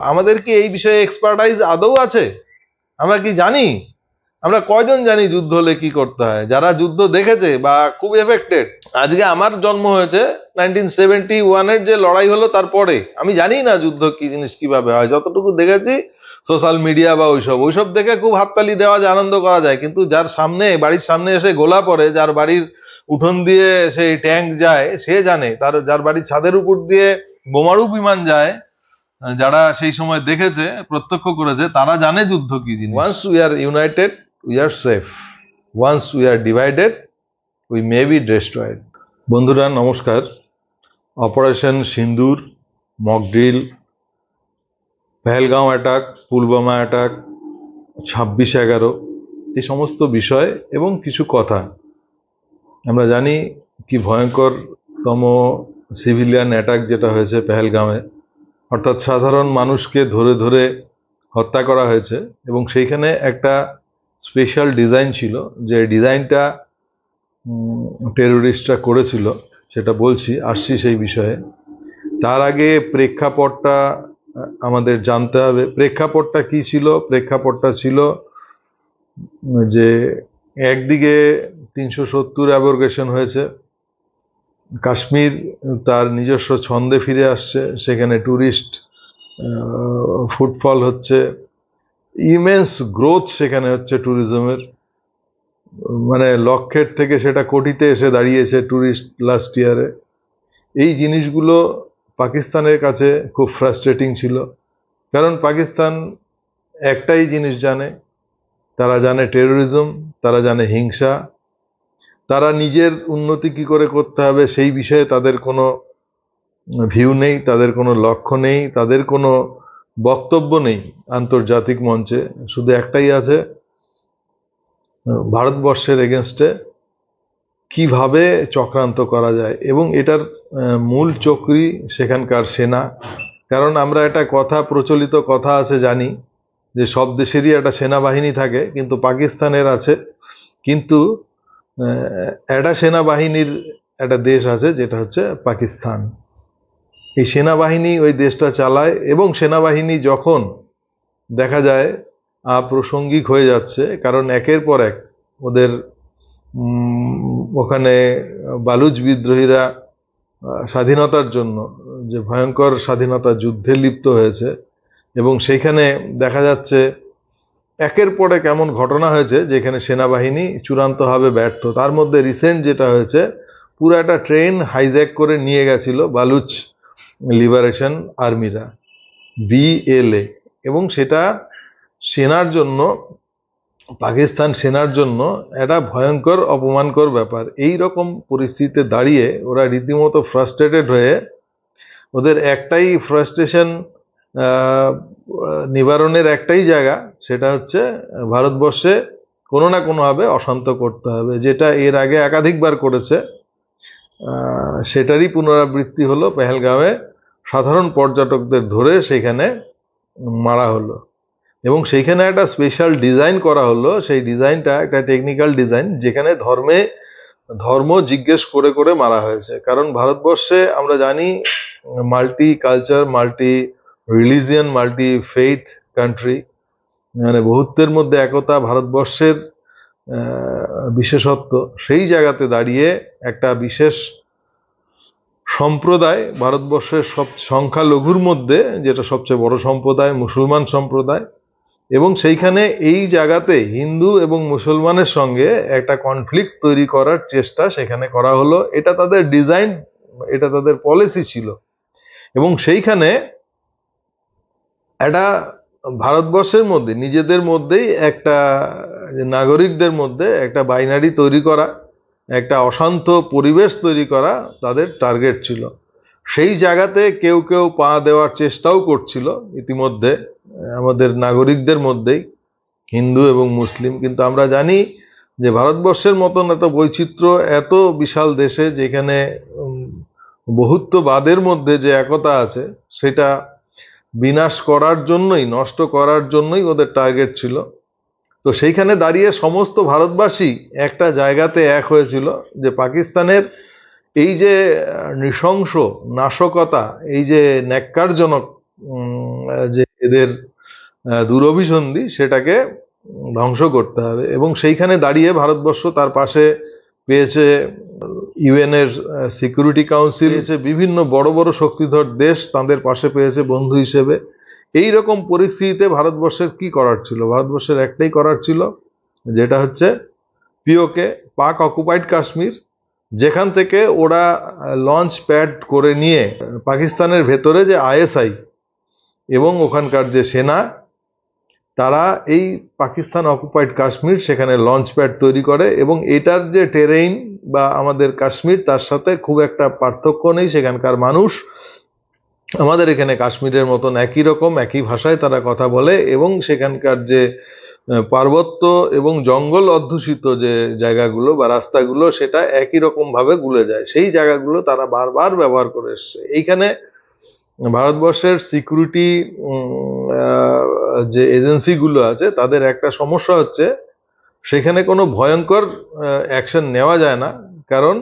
আমাদের কি এই বিষয়ে এক্সপার্টাইজ আদৌ আছে? আমরা কি জানি? আমরা কয়জন জানি যুদ্ধ হলে কি করতে হয়? যারা যুদ্ধ দেখেছে বা খুব এফেক্টেড আজকে আমার জন্ম হয়েছে নাইনটিন সেভেন্টি ওয়ানের যে লড়াই হলো তারপরে। আমি জানি না যুদ্ধ কি জিনিস কীভাবে হয়। যতটুকু দেখেছি সোশ্যাল মিডিয়া বা ওইসব ওইসব দেখে খুব হাততালি দেওয়া যায়, আনন্দ করা যায়। কিন্তু যার সামনে, বাড়ির সামনে এসে গোলা পড়ে, যার বাড়ির উঠোন দিয়ে সেই ট্যাঙ্ক যায়, সে জানে। তার, যার বাড়ির ছাদের উপর দিয়ে বোমারু বিমান যায় যারা সেই সময় দেখেছে প্রত্যক্ষ করেছে তারা জানে যুদ্ধ কি জিনিস। Once we are united we are safe once we are divided we may be destroyed বন্ধুরা নমস্কার। Operation Sindoor mock drill Pahalgam attack Pulwama attack ছাব্বিশ এগারো এই সমস্ত বিষয় এবং কিছু কথা। আমরা জানি কি ভয়ঙ্করতম সিভিলিয়ান অ্যাটাক যেটা হয়েছে পেহেলগাঁওয়ে। অর্থাৎ সাধারণ মানুষকে ধরে ধরে হত্যা করা হয়েছে এবং সেইখানে একটা স্পেশাল ডিজাইন ছিল যে ডিজাইনটা টেরোরিস্টরা করেছিল, সেটা বলছি, আসছি সেই বিষয়ে। তার আগে প্রেক্ষাপটটা আমাদের জানতে হবে, প্রেক্ষাপটটা কি ছিল? প্রেক্ষাপটটা ছিল যে একদিকে তিনশো সত্তর অ্যাবর্গেশন হয়েছে কাশ্মীর, তার নিজস্ব ছন্দে ফিরে আসছে, সেখানে ট্যুরিস্ট ফুটফল হচ্ছে। ইমেন্স গ্রোথ সেখানে হচ্ছে ট্যুরিজমের মানে লক্ষের থেকে সেটা কোটিতে এসে দাঁড়িয়েছে ট্যুরিস্ট লাস্ট ইয়ারে এই জিনিসগুলো পাকিস্তানের কাছে খুব ফ্রাস্ট্রেটিং ছিল। কারণ পাকিস্তান একটাই জিনিস জানে, তারা জানে টেরোরিজম তারা জানে হিংসা তারা নিজের উন্নতি কি করে করতে হবে সেই বিষয়ে তাদের কোনো ভিউ নেই, তাদের কোনো লক্ষ্য নেই, তাদের কোনো বক্তব্য নেই আন্তর্জাতিক মঞ্চে। শুধু একটাই আছে, ভারতবর্ষের এগেনস্টে কীভাবে চক্রান্ত করা যায় এবং এটার মূল চক্রী সেখানকার সেনা। কারণ আমরা একটা কথা, প্রচলিত কথা আছে জানি যে সব দেশেরই একটা সেনাবাহিনী থাকে, কিন্তু পাকিস্তানের আছে। কিন্তু একটা সেনাবাহিনীর একটা দেশ আছে, যেটা হচ্ছে পাকিস্তান। এই সেনাবাহিনী ওই দেশটা চালায় এবং সেনাবাহিনী যখন দেখা যায় আপ্রাসঙ্গিক হয়ে যাচ্ছে, কারণ একের পর এক ওদের ওখানে বালুচ বিদ্রোহীরা স্বাধীনতার জন্য, যে ভয়ঙ্কর স্বাধীনতা যুদ্ধে লিপ্ত হয়েছে এবং সেইখানে দেখা যাচ্ছে একের পরে কেমন ঘটনা হয়েছে যেখানে সেনাবাহিনী চূড়ান্তভাবে ব্যর্থ। তার মধ্যে রিসেন্ট যেটা হয়েছে, পুরো একটা ট্রেন হাইজ্যাক করে নিয়ে গেছিল বালুচ লিবারেশন আর্মিরা বিএলএ এবং সেটা সেনার জন্য, পাকিস্তান সেনার জন্য একটা ভয়ঙ্কর, অপমানকর ব্যাপার। এই রকম পরিস্থিতিতে দাঁড়িয়ে ওরা রীতিমতো ফ্রাস্ট্রেটেড হয়ে ওদের একটাই ফ্রাস্ট্রেশন নিবারণের একটাই জায়গা সেটা হচ্ছে, ভারতবর্ষে কোনো না কোনোভাবে অশান্ত করতে হবে। যেটা এর আগে একাধিকবার করেছে সেটারই পুনরাবৃত্তি হলো পেহেলগাঁওয়ে সাধারণ পর্যটকদের ধরে সেখানে মারা হলো। এবং সেইখানে একটা স্পেশাল ডিজাইন করা হলো, সেই ডিজাইনটা একটা টেকনিক্যাল ডিজাইন যেখানে ধর্মে, ধর্ম জিজ্ঞেস করে করে মারা হয়েছে। কারণ ভারতবর্ষে আমরা জানি multi culture multi religion multi faith country মানে বহুত্বের মধ্যে একতা ভারতবর্ষের বিশেষত্ব, সেই জায়গাতে দাঁড়িয়ে একটা বিশেষ সম্প্রদায় ভারতবর্ষের সব সংখ্যালঘুর মধ্যে, যেটা সবচেয়ে বড় সম্প্রদায়, মুসলমান সম্প্রদায়, এবং সেইখানে এই জায়গাতে হিন্দু এবং মুসলমানের সঙ্গে একটা কনফ্লিক্ট তৈরি করার চেষ্টা সেখানে করা হলো। এটা তাদের ডিজাইন এটা তাদের পলিসি ছিল। এবং সেইখানে একটা ভারতবর্ষের মধ্যে, নিজেদের মধ্যেই একটা নাগরিকদের মধ্যে একটা বাইনারি তৈরি করা, একটা অশান্ত পরিবেশ তৈরি করা তাদের টার্গেট ছিল। সেই জায়গাতে কেউ কেউ পা দেওয়ার চেষ্টাও করছিল ইতিমধ্যে, আমাদের নাগরিকদের মধ্যেই, হিন্দু এবং মুসলিম। কিন্তু আমরা জানি যে ভারতবর্ষের মতন এত বৈচিত্র্য, এত বিশাল দেশে যেখানে বহুত্ববাদের মধ্যে যে একতা আছে, সেটা বিনাশ করার জন্যই, নষ্ট করার জন্যই ওদের টার্গেট ছিল। তো সেইখানে দাঁড়িয়ে সমস্ত ভারতবাসী একটা জায়গাতে এক হয়েছিল যে পাকিস্তানের এই যে নৃশংস নাশকতা, এই যে ন্যাক্কারজনক যে এদের দুরভিসন্ধি, সেটাকে ধ্বংস করতে হবে। এবং সেইখানে দাঁড়িয়ে ভারতবর্ষ তার পাশে পেয়েছে ইউএন এর সিকিউরিটি কাউন্সিল পেয়েছে বিভিন্ন বড় বড় শক্তিধর দেশ তাদের পাশে পেয়েছে বন্ধু হিসেবে। এই রকম পরিস্থিতিতে ভারতবর্ষের কি করার ছিল? ভারতবর্ষের একটাই করার ছিল, যেটা হচ্ছে পিওকে পাক অকুপাইড কাশ্মীর, যেখান থেকে ওরা লঞ্চ প্যাড করে নিয়ে পাকিস্তানের ভেতরে যে আইএসআই এবং ওখানকার যে সেনা তারা এই পাকিস্তান অকুপাইড কাশ্মীর সেখানে লঞ্চ প্যাড তৈরি করে এবং এটার যে টেরেইন বা আমাদের কাশ্মীর, তার সাথে খুব একটা পার্থক্য নেই। সেখানকার মানুষ আমাদের এখানে কাশ্মীরের মতন একই রকম, একই ভাষায় তারা কথা বলে এবং সেখানকার যে পার্বত্য এবং জঙ্গল অধ্যুষিত যে জায়গাগুলো বা রাস্তাগুলো, সেটা একই রকম ভাবে গুলে যায়। সেই জায়গাগুলো তারা বারবার ব্যবহার করে এসছে। এইখানে ভারতবর্ষের সিকিউরিটি যে এজেন্সিগুলো আছে, তাদের একটা সমস্যা হচ্ছে, সেখানে কোনো ভয়ঙ্কর অ্যাকশন নেওয়া যায় না। কারণ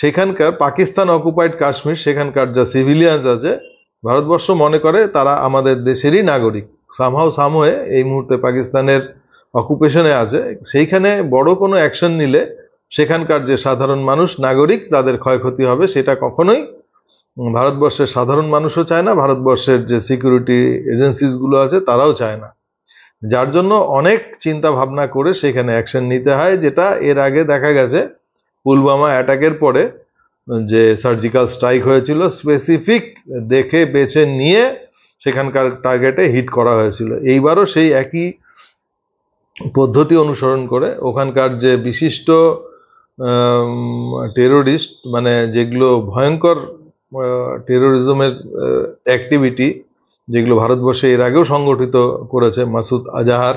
সেখানকার পাকিস্তান অকুপাইড কাশ্মীর, সেখানকার যা সিভিলিয়ানস আছে, ভারতবর্ষ মনে করে তারা আমাদের দেশেরই নাগরিক। সামহাও সাম হয়ে এই মুহূর্তে পাকিস্তানের অকুপেশনে আছে। সেইখানে বড় কোনো অ্যাকশন নিলে সেখানকার যে সাধারণ মানুষ, নাগরিক, তাদের ক্ষয়ক্ষতি হবে, সেটা কখনোই ভারতবর্ষের সাধারণ মানুষও চায় না, ভারতবর্ষের যে সিকিউরিটি এজেন্সিসগুলো আছে তারাও চায় না। যার জন্য অনেক চিন্তা ভাবনা করে সেখানে অ্যাকশন নিতে হয়, যেটা এর আগে দেখা গেছে পুলওয়ামা অ্যাটাকের পরে যে সার্জিক্যাল স্ট্রাইক হয়েছিল স্পেসিফিক দেখে, বেছে নিয়ে সেখানকার টার্গেটে হিট করা হয়েছিল। এইবারও সেই একই পদ্ধতি অনুসরণ করে ওখানকার যে বিশিষ্ট টেরোরিস্ট মানে যেগুলো ভয়ঙ্কর টেরোরিজমের অ্যাক্টিভিটি যেগুলো ভারতবর্ষে এর আগেও সংগঠিত করেছে মাসুদ আজাহার।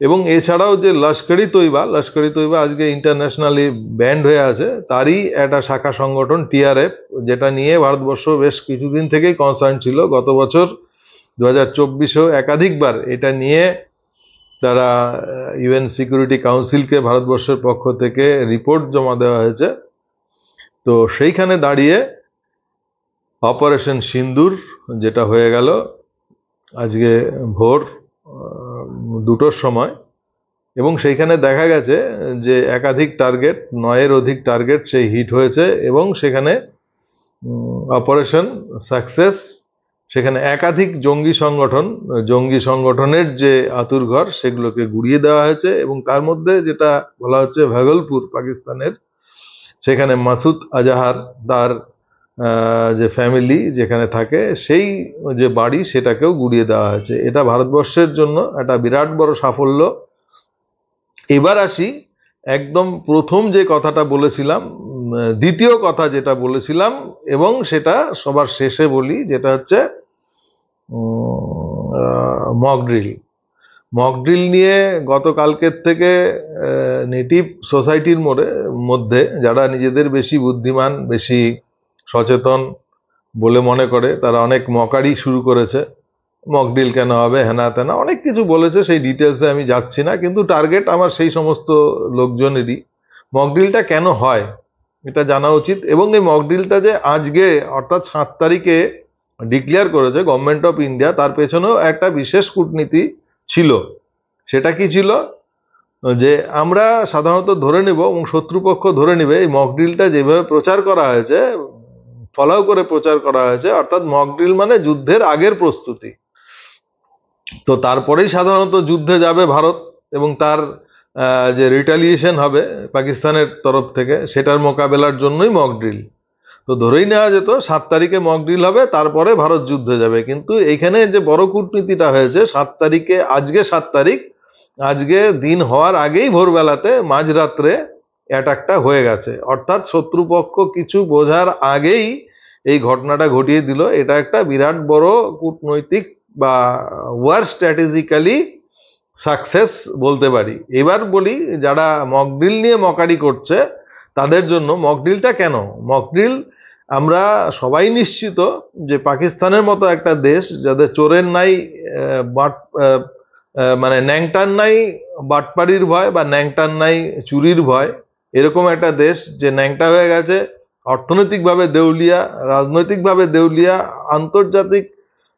এবং এছাড়াও যে লস্করি তৈবা লস্করি তৈবা আজকে ইন্টারন্যাশনালি ব্যান্ড হয়ে আছে, তারই একটা শাখা সংগঠন টিআরএফ, যেটা নিয়ে ভারতবর্ষ বেশ কিছুদিন থেকেই কনসার্ন ছিল। গত বছর দু হাজার চব্বিশেও একাধিকবার এটা নিয়ে তারা ইউএন সিকিউরিটি কাউন্সিলকে ভারতবর্ষের পক্ষ থেকে রিপোর্ট জমা দেওয়া হয়েছে। তো সেইখানে দাঁড়িয়ে অপারেশন সিন্দুর যেটা হয়ে গেল আজকে ভোর দুটোর সময়। এবং সেইখানে দেখা গেছে যে একাধিক টার্গেট নয়ের অধিক টার্গেট সেই হিট হয়েছে এবং সেখানে অপারেশন সাকসেস সেখানে একাধিক জঙ্গি সংগঠন, জঙ্গি সংগঠনের যে আতুরঘর সেগুলোকে গুড়িয়ে দেওয়া হয়েছে এবং তার মধ্যে যেটা বলা হচ্ছে ভাগলপুর পাকিস্তানের, সেখানে মাসুদ আজাহার তার যে ফ্যামিলি যেখানে থাকে, সেই যে বাড়ি সেটাকেও গুড়িয়ে দেওয়া হয়েছে। এটা ভারতবর্ষের জন্য একটা বিরাট বড় সাফল্য। এবার আসি, একদম প্রথম যে কথাটা বলেছিলাম দ্বিতীয় কথা যেটা বলেছিলাম, এবং সেটা সবার শেষে বলি, যেটা হচ্ছে মকড্রিল মকড্রিল নিয়ে গতকালকের থেকে নেটিভ সোসাইটির মোড়ে, মধ্যে যারা নিজেদের বেশি বুদ্ধিমান, বেশি সচেতন বলে মনে করে। তারা অনেক মকারি শুরু করেছে। মক ডিল কেন হবে, হেনা তেনা, অনেক কিছু বলেছে। সেই ডিটেলসে আমি যাচ্ছি না, কিন্তু টার্গেট আমার সেই সমস্ত লোকজনেরই। মক ডিলটা কেন হয়, এটা জানা উচিত। এবং এই মক ডিলটা যে আজকে, অর্থাৎ সাত তারিখে ডিক্লেয়ার করেছে গভর্নমেন্ট অফ ইন্ডিয়া তার পেছনেও একটা বিশেষ কূটনীতি ছিল। সেটা কি ছিল? যে আমরা সাধারণত ধরে নেব এবং শত্রুপক্ষ ধরে নেবে, এই মকডিলটা যেভাবে প্রচার করা হয়েছে ফলাও করে প্রচার করা হয়েছে, অর্থাৎ মকড্রিল মানে যুদ্ধের আগের প্রস্তুতি। তো তারপরেই সাধারণত যুদ্ধে যাবে ভারত এবং তার যে রিটালিয়েশন হবে পাকিস্তানের তরফ থেকে, সেটার মোকাবেলার জন্যই মক ড্রিল তো ধরেই নেওয়া যেত, সাত তারিখে মক ড্রিল হবে, তারপরে ভারত যুদ্ধে যাবে। কিন্তু এইখানে যে বড় কূটনীতিটা হয়েছে, সাত তারিখে, আজকে সাত তারিখ, আজকে দিন হওয়ার আগেই ভোরবেলাতে, মাঝরাত্রে অ্যাটাকটা হয়ে গেছে। অর্থাৎ শত্রুপক্ষ কিছু বোঝার আগেই এই ঘটনাটা ঘটিয়ে দিল। এটা একটা বিরাট বড় কূটনৈতিক বা ওয়ার স্ট্র্যাটেজিক্যালি সাকসেস বলতে পারি। এবার বলি, যারা মকড্রিল নিয়ে মকারি করছে, তাদের জন্য মকড্রিলটা কেন? মকড্রিল আমরা সবাই নিশ্চিত যে পাকিস্তানের মতো একটা দেশ, যাদের চোরের নাই বাট মানে ন্যাংটার নাই, বাটপাড়ির ভয় বা ন্যাংটার নাই, চুরির ভয় এরকম একটা দেশ যে ন্যাংটা হয়ে গেছে, অর্থনৈতিকভাবে দেউলিয়া, রাজনৈতিকভাবে দেউলিয়া, আন্তর্জাতিক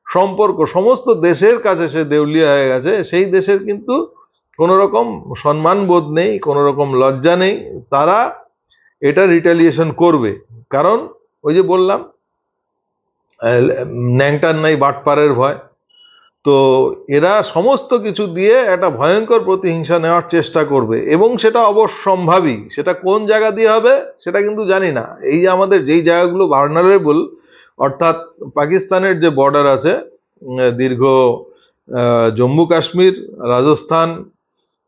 সম্পর্ক, সমস্ত দেশের কাছে সে দেউলিয়া হয়ে গেছে, সেই দেশের কিন্তু কোনো রকম সম্মান বোধ নেই কোনো রকম লজ্জা নেই, তারা এটা রিটালিয়েশন করবে। কারণ ওই যে বললাম ন্যাংটার নাই, বাটপারের ভয়। তো এরা সমস্ত কিছু দিয়ে একটা ভয়ঙ্কর প্রতিহিংসা নেওয়ার চেষ্টা করবে, এবং সেটা অবশ্যম্ভাবী। সেটা কোন জায়গা দিয়ে হবে, সেটা কিন্তু জানি না। এই যে আমাদের যেই জায়গাগুলো ভার্নারেবল অর্থাৎ পাকিস্তানের যে বর্ডার আছে দীর্ঘ জম্মু কাশ্মীর, রাজস্থান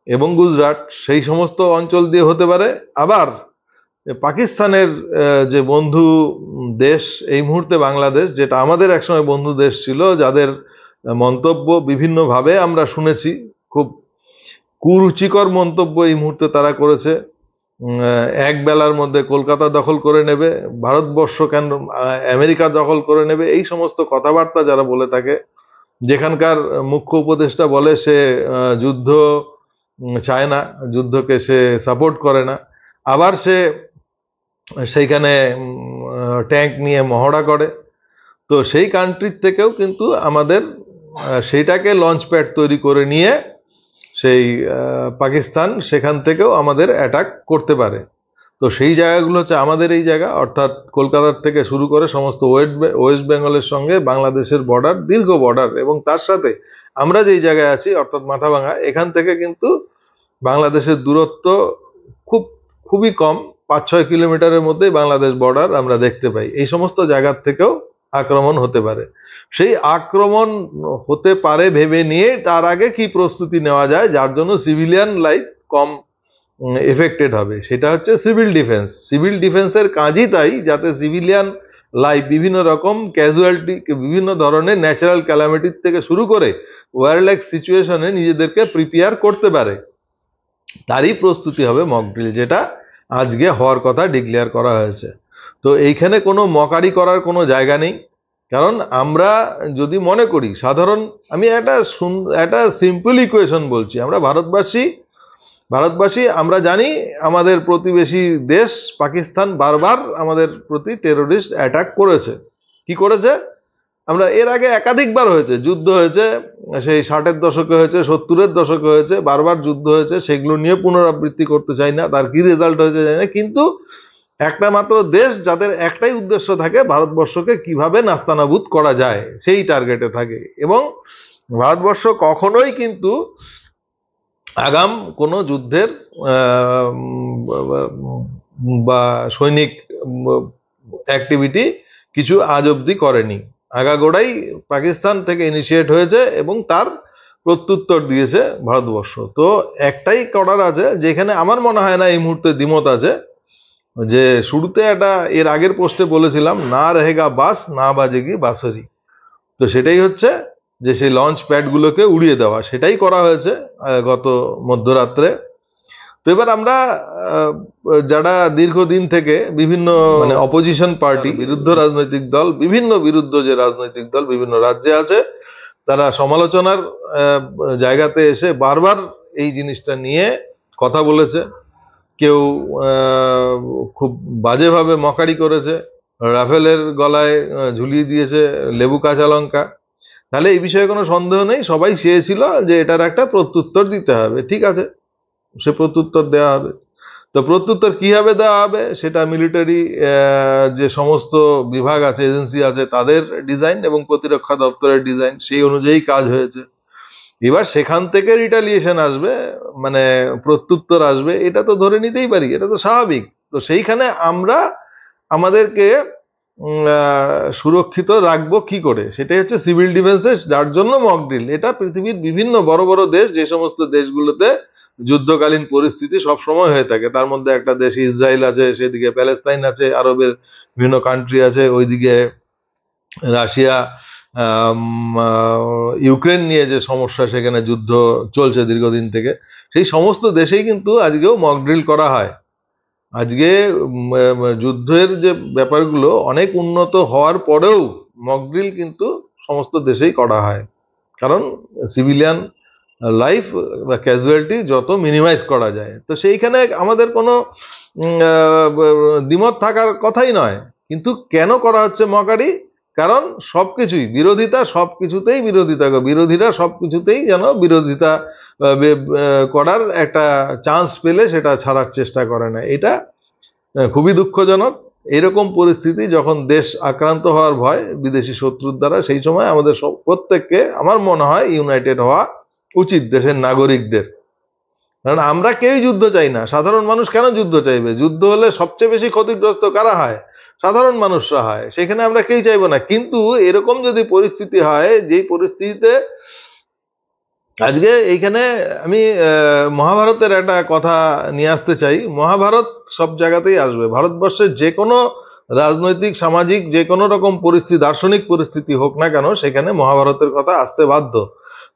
এবং গুজরাট, সেই সমস্ত অঞ্চল দিয়ে হতে পারে। আবার পাকিস্তানের যে বন্ধু দেশ এই মুহূর্তে বাংলাদেশ, যেটা আমাদের একসময় বন্ধু দেশ ছিল, যাদের মন্তব্য বিভিন্নভাবে আমরা শুনেছি। খুব কুরুচিকর মন্তব্য এই মুহূর্তে তারা করেছে। এক বেলার মধ্যে কলকাতা দখল করে নেবে, ভারতবর্ষ কেন, আমেরিকা দখল করে নেবে, এই সমস্ত কথাবার্তা যারা বলে থাকে, যেখানকার মুখ্য উপদেষ্টা বলে সে যুদ্ধ চায় না, যুদ্ধকে সে সাপোর্ট করে না। আবার সে সেইখানে ট্যাঙ্ক নিয়ে মহড়া করে। তো সেই কান্ট্রির থেকেও কিন্তু আমাদের সেইটাকে লঞ্চ প্যাড তৈরি করে নিয়ে সেই পাকিস্তান সেখান থেকেও আমাদের অ্যাটাক করতে পারে। তো সেই জায়গাগুলো হচ্ছে আমাদের এই জায়গা, অর্থাৎ কলকাতার থেকে শুরু করে সমস্ত ওয়েস্ট ওয়েস্ট বেঙ্গলের সঙ্গে বাংলাদেশের বর্ডার দীর্ঘ বর্ডার এবং তার সাথে আমরা যেই জায়গায় আছি, অর্থাৎ মাথাভাঙা এখান থেকে কিন্তু বাংলাদেশের দূরত্ব খুব, খুবই কম। পাঁচ ছয় কিলোমিটারের মধ্যেই বাংলাদেশ বর্ডার আমরা দেখতে পাই। এই সমস্ত জায়গার থেকেও আক্রমণ হতে পারে। সেই আক্রমণ হতে পারে ভেবে নিয়ে তার আগে কি প্রস্তুতি নেওয়া যায়, যার জন্য সিভিলিয়ান লাইফ কম এফেক্টেড হবে। সেটা হচ্ছে সিভিল ডিফেন্স সিভিল ডিফেন্সের কাজই তাই, যাতে সিভিলিয়ান লাইফ বিভিন্ন রকম ক্যাজুয়ালিটি বিভিন্ন ধরনের ন্যাচারাল ক্যালামিটির থেকে শুরু করে ওয়ার লাইক সিচুয়েশনে নিজেদেরকে প্রিপেয়ার করতে পারে। তারই প্রস্তুতি হবে মক ড্রিল যেটা আজকে হওয়ার কথা ডিক্লেয়ার করা হয়েছে। তো এইখানে কোনো মকারি করার কোনো জায়গা নেই। কারণ আমরা যদি মনে করি, সাধারণ, আমি একটা একটা সিম্পল ইকুয়েশন বলছি, আমরা ভারতবাসী ভারতবাসী, আমরা জানি আমাদের প্রতিবেশী দেশ, পাকিস্তান, বারবার আমাদের প্রতি টেরোরিস্ট অ্যাটাক করেছে। কি করেছে? আমরা এর আগে একাধিকবার হয়েছে, যুদ্ধ হয়েছে, সেই ষাটের দশকে হয়েছে, সত্তরের দশকে হয়েছে, বারবার যুদ্ধ হয়েছে, সেগুলো নিয়ে পুনরাবৃত্তি করতে চাই না, তার কি রেজাল্ট হয়েছে জানি না, কিন্তু একটা মাত্র দেশ যাদের একটাই উদ্দেশ্য থাকে ভারতবর্ষকে কীভাবে নাস্তানাবুদ করা যায়, সেই টার্গেটে থাকে। এবং ভারতবর্ষ কখনোই কিন্তু আগাম কোনো যুদ্ধের বা সৈনিক অ্যাক্টিভিটি কিছু আজ অবধি করেনি। আগাগোড়াই পাকিস্তান থেকে ইনিশিয়েট হয়েছে এবং তার প্রত্যুত্তর দিয়েছে ভারতবর্ষ। তো একটাই করার আছে, যেখানে আমার মনে হয় না এই মুহূর্তে দ্বিমত আছে যে শুরুতে একটা, এর আগের পোস্টে বলেছিলাম, না রেহেগা বাস, না বাজেগি বাসরি তো সেটাই হচ্ছে যে সেই লঞ্চ প্যাডগুলোকে উড়িয়ে দেওয়া, সেটাই করা হয়েছে গত মধ্যরাত্রে। তো এবার আমরা যারা দীর্ঘদিন থেকে বিভিন্ন মানে অপোজিশন পার্টি বিরুদ্ধ রাজনৈতিক দল, বিভিন্ন বিরুদ্ধ যে রাজনৈতিক দল, বিভিন্ন রাজ্যে আছে, তারা সমালোচনার জায়গাতে এসে বারবার এই জিনিসটা নিয়ে কথা বলেছে। কেউ খুব বাজেভাবে মকারি করেছে। রাফেলের গলায় ঝুলিয়ে দিয়েছে লেবু কাঁচা লঙ্কা। তাহলে এই বিষয়ে কোনো সন্দেহ নেই, সবাই চেয়েছিল যে এটার একটা প্রত্যুত্তর দিতে হবে। ঠিক আছে, সে প্রত্যুত্তর দেওয়া হবে। তো প্রত্যুত্তর কীভাবে দেওয়া হবে সেটা মিলিটারি যে সমস্ত বিভাগ আছে, এজেন্সি আছে, তাদের ডিজাইন এবং প্রতিরক্ষা দপ্তরের ডিজাইন সেই অনুযায়ী কাজ হয়েছে। এবার সেখান থেকে রিটালিয়েশন আসবে মানে প্রত্যুত্তর আসবে, এটা তো ধরে নিতেই পারি, এটা তো স্বাভাবিক। তো সেইখানে আমরা আমাদেরকে সুরক্ষিত রাখব কি করে? সেটাই হচ্ছে সিভিল ডিফেন্সে যার জন্য মক ড্রিল এটা পৃথিবীর বিভিন্ন বড় বড় দেশ, যে সমস্ত দেশগুলোতে যুদ্ধকালীন পরিস্থিতি সব সময় হয়ে থাকে। তার মধ্যে একটা দেশ ইসরায়েল আছে, সেদিকে প্যালেস্তাইন আছে, আরবের বিভিন্ন কান্ট্রি আছে, ওইদিকে রাশিয়া ইউক্রেন নিয়ে যে সমস্যা, সেখানে যুদ্ধ চলছে দীর্ঘদিন থেকে, সেই সমস্ত দেশেই কিন্তু আজকেও মকড্রিল করা হয়। আজকে যুদ্ধের যে ব্যাপারগুলো অনেক উন্নত হওয়ার পরেও মকড্রিল কিন্তু সমস্ত দেশেই করা হয়। কারণ সিভিলিয়ান লাইফ বা ক্যাজুয়ালিটি যত মিনিমাইজ করা যায়। তো সেইখানে আমাদের কোনো দ্বিমত থাকার কথাই নয়। কিন্তু কেন করা হচ্ছে মকারি কারণ সব কিছুই বিরোধিতা সবকিছুতেই বিরোধিতা করে। বিরোধীরা সবকিছুতেই যেন বিরোধিতা করার একটা চান্স পেলে সেটা ছাড়ার চেষ্টা করে না। এটা খুবই দুঃখজনক। এরকম পরিস্থিতি যখন দেশ আক্রান্ত হওয়ার ভয় বিদেশি শত্রুর দ্বারা, সেই সময় আমাদের সব, প্রত্যেককে আমার মনে হয় ইউনাইটেড হওয়া উচিত দেশের নাগরিকদের। কারণ আমরা কেউই যুদ্ধ চাই না। সাধারণ মানুষ কেন যুদ্ধ চাইবে? যুদ্ধ হলে সবচেয়ে বেশি ক্ষতিগ্রস্ত কারা হয়? সাধারণ মানুষরা হয়, সেখানে আমরা কেউ চাইব না। কিন্তু এরকম যদি পরিস্থিতি হয়, যেই পরিস্থিতিতে আজকে এইখানে আমি মহাভারতের একটা কথা নিয়ে আসতে চাই। মহাভারত সব জায়গাতেই আসবে। ভারতবর্ষের যে কোনো রাজনৈতিক, সামাজিক যে কোনো রকম পরিস্থিতি, দার্শনিক পরিস্থিতি হোক না কেন, সেখানে মহাভারতের কথা আসতে বাধ্য।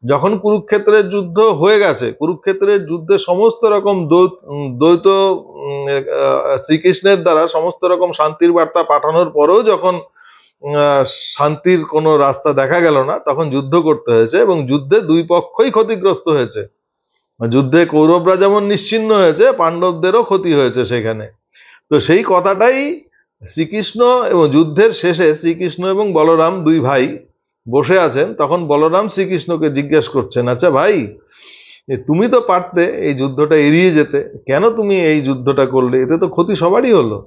যখন কুরুক্ষেত্রের যুদ্ধ হয়ে গেছে, কুরুক্ষেত্রের যুদ্ধে সমস্ত রকম দ্বৈত শ্রীকৃষ্ণের দ্বারা সমস্ত রকম শান্তির বার্তা পাঠানোর পরেও যখন শান্তির কোনো রাস্তা দেখা গেল না, তখন যুদ্ধ করতে হয়েছে এবং যুদ্ধে দুই পক্ষই ক্ষতিগ্রস্ত হয়েছে। যুদ্ধে কৌরবরা যেমন নিশ্চিন্ন হয়েছে, পাণ্ডবদেরও ক্ষতি হয়েছে সেখানে। তো সেই কথাটাই শ্রীকৃষ্ণ এবং যুদ্ধের শেষে শ্রীকৃষ্ণ এবং বলরাম দুই ভাই বসে আছেন, তখন বলরাম শ্রীকৃষ্ণকে জিজ্ঞেস করছেন আচ্ছা ভাই তুমি তো পারতে এই যুদ্ধটা এড়িয়ে যেতে, কেন তুমি এই যুদ্ধটা করলে? এতে তো ক্ষতি সবারই হলো।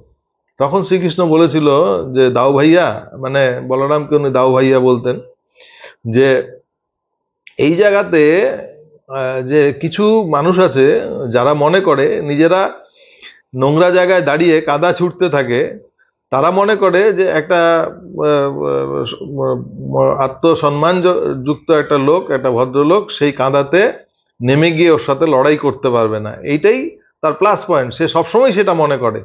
তখন শ্রীকৃষ্ণ বলেছিল যে, দাও ভাইয়া মানে বলরামকে উনি দাও ভাইয়া বলতেন, যে এই জায়গাতে যে কিছু মানুষ আছে, যারা মনে করে, নিজেরা নোংরা জায়গায় দাঁড়িয়ে কাদা ছুটতে থাকে তারা মনে করে যে একটা আত্মসম্মান যুক্ত একটা লোক, একটা ভদ্রলোক, সেই কাঁদাতে নেমে গিয়ে ওর সাথে লড়াই করতে পারবে না। এইটাই তার প্লাস পয়েন্ট সে সবসময় সেটা মনে করে।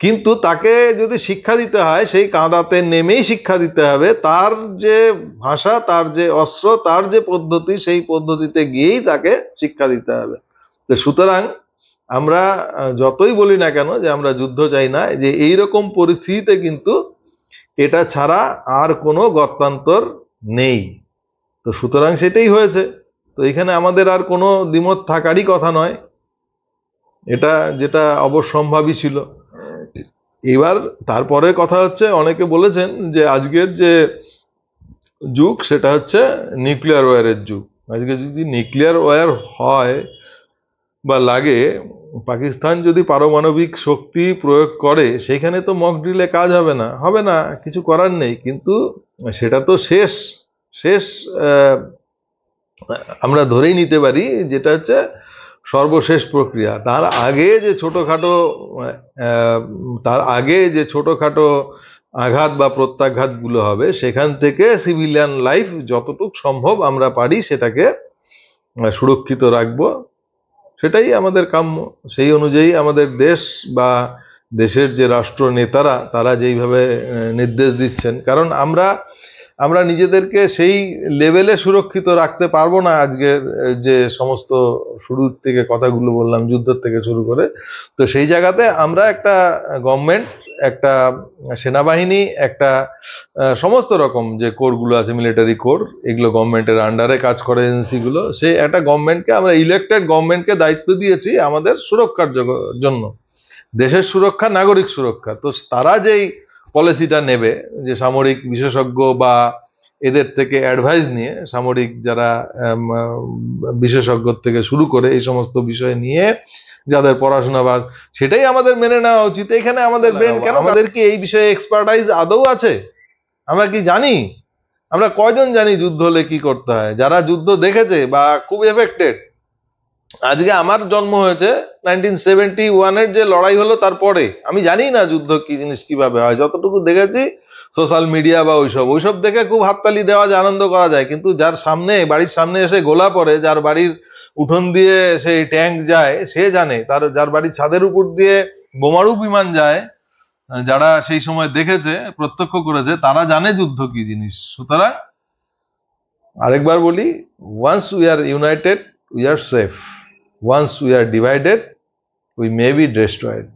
কিন্তু তাকে যদি শিক্ষা দিতে হয়, সেই কাঁদাতে নেমেই শিক্ষা দিতে হবে, তার যে ভাষা, তার যে অস্ত্র, তার যে পদ্ধতি, সেই পদ্ধতিতে গিয়েই তাকে শিক্ষা দিতে হবে। তো সুতরাং আমরা যতই বলি না কেন যে আমরা যুদ্ধ চাই না, যে এই রকম পরিস্থিতিতে কিন্তু এটা ছাড়া আর কোনো গত্যান্তর নেই। তো সুতরাং সেটাই হয়েছে। তো এখানে আমাদের আর কোনো দ্বিমত থাকারই কথা নয়। এটা যেটা অবশ্যম্ভাবী ছিল। এবার তারপরে কথা হচ্ছে, অনেকে বলেছেন যে আজকের যে যুগ, সেটা হচ্ছে নিউক্লিয়ার ওয়ারের যুগ। আজকে যদি নিউক্লিয়ার ওয়ার হয় বা লাগে পাকিস্তান যদি পারমাণবিক শক্তি প্রয়োগ করে, সেখানে তো মক ড্রিলে কাজ হবে না। হবে না, কিছু করার নেই। কিন্তু সেটা তো শেষ। শেষ আমরা ধরেই নিতে পারি যেটা হচ্ছে সর্বশেষ প্রক্রিয়া। তার আগে যে ছোটোখাটো তার আগে যে ছোটোখাটো আঘাত বা প্রত্যাঘাতগুলো হবে, সেখান থেকে সিভিলিয়ান লাইফ যতটুক সম্ভব আমরা পারি সেটাকে সুরক্ষিত রাখব। সেটাই আমাদের কাম্য। সেই অনুযায়ী আমাদের দেশ বা দেশের যে রাষ্ট্র নেতারা, তারা যেইভাবে নির্দেশ দিচ্ছেন। কারণ আমরা আমরা নিজেদেরকে সেই লেভেলে সুরক্ষিত রাখতে পারব না আজকের যে সমস্ত শুরুর থেকে কথাগুলো বললাম, যুদ্ধের থেকে শুরু করে। তো সেই জায়গাতে আমরা একটা গভর্নমেন্ট একটা সেনাবাহিনী, একটা সমস্ত রকম যে কোরগুলো আছে মিলিটারি কোর, এগুলো গভর্নমেন্টের আন্ডারে কাজ করে এজেন্সিগুলো, সে একটা গভর্নমেন্টকে আমরা ইলেক্টেড গভর্নমেন্টকে দায়িত্ব দিয়েছি আমাদের সুরক্ষার জন্য। দেশের সুরক্ষা, নাগরিক সুরক্ষা। তো তারা যেই পলিসিটা নেবে, যে সামরিক বিশেষজ্ঞ বা এদের থেকে অ্যাডভাইস নিয়ে, সামরিক যারা বিশেষজ্ঞ থেকে শুরু করে এই সমস্ত বিষয় নিয়ে যাদের পড়াশোনা বা সেটাই আমাদের মেনে নেওয়া উচিত। এখানে আমাদের ব্রেন কেন আমাদের কি এই বিষয়ে এক্সপার্টাইজ আদৌ আছে? আমরা কি জানি? আমরা কয়জন জানি যুদ্ধ হলে কি করতে হয়? যারা যুদ্ধ দেখেছে বা খুব এফেক্টেড আজকে আমার জন্ম হয়েছে নাইনটিন সেভেন্টি ওয়ানের যে লড়াই হলো তারপরে। আমি জানি না যুদ্ধ কি জিনিস কীভাবে হয়। যতটুকু দেখেছি সোশ্যাল মিডিয়া বা ওইসব ওইসব দেখে খুব হাততালি দেওয়া যায় আনন্দ করা যায়। কিন্তু যার সামনে বাড়ির সামনে এসে গোলা পড়ে যার বাড়ির উঠোন দিয়ে সেই ট্যাঙ্ক যায়, সে জানে। তার, যার বাড়ির ছাদের উপর দিয়ে বোমারু বিমান যায়, যারা সেই সময় দেখেছে, প্রত্যক্ষ করেছে, তারা জানে যুদ্ধ কি জিনিস। সুতরাং আরেকবার বলি once we are united we are safe once we are divided we may be destroyed